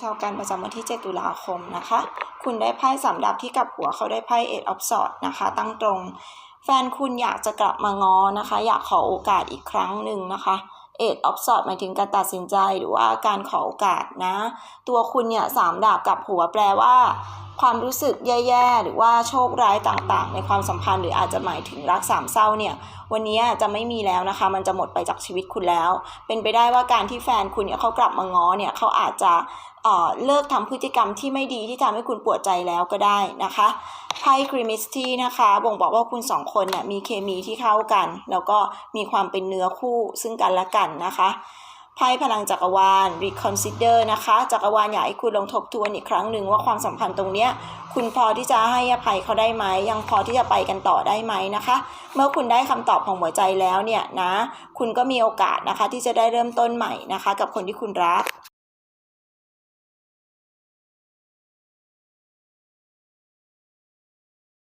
ชาวการประจำวันที่ 7 ตุลาคมนะคะ คุณได้ไพ่สามดาบที่กับหัวเขาได้ไพ่เอ็ดออฟสอดนะคะ ตั้งตรง แฟนคุณอยากจะกลับมาง้อนะคะ อยากขอโอกาสอีกครั้งหนึ่งนะคะ Eight of Swords หมายถึงการตัดสินใจหรือว่าการขอโอกาสนะ ตัวคุณเนี่ยสามดาบกับหัวแปลว่า ความรู้สึกแย่ๆ หรือว่าโชคร้ายต่างๆ ในความสัมพันธ์หรืออาจจะหมายถึงรักสามเศร้าเนี่ยวันนี้จะไม่มีแล้วนะคะ มันจะหมดไปจากชีวิตคุณแล้ว เป็นไปได้ว่าการที่แฟนคุณเนี่ยเขากลับมาง้อเนี่ยเขาอาจจะเอ่อเลิกทำพฤติกรรมที่ไม่ดีที่ทำให้คุณปวดใจแล้วก็ได้นะคะ ไพ่คริมิสตี้นะคะ บ่งบอกว่าคุณสองคนเนี่ยมีเคมีที่เข้ากัน แล้วก็มีความเป็นเนื้อคู่ซึ่งกันและกันนะคะไพ่พลังจักรวาล reconsider นะคะ จักรวาลอยากให้คุณลองทบทวนอีกครั้งหนึ่งว่าความสัมพันธ์ตรงเนี้ยคุณพอที่จะให้อภัยเขาได้ไหม ยังพอที่จะไปกันต่อได้ไหมนะคะ เมื่อคุณได้คำตอบของหัวใจแล้วเนี่ยนะ คุณก็มีโอกาสนะคะที่จะได้เริ่มต้นใหม่นะคะ กับคนที่คุณรัก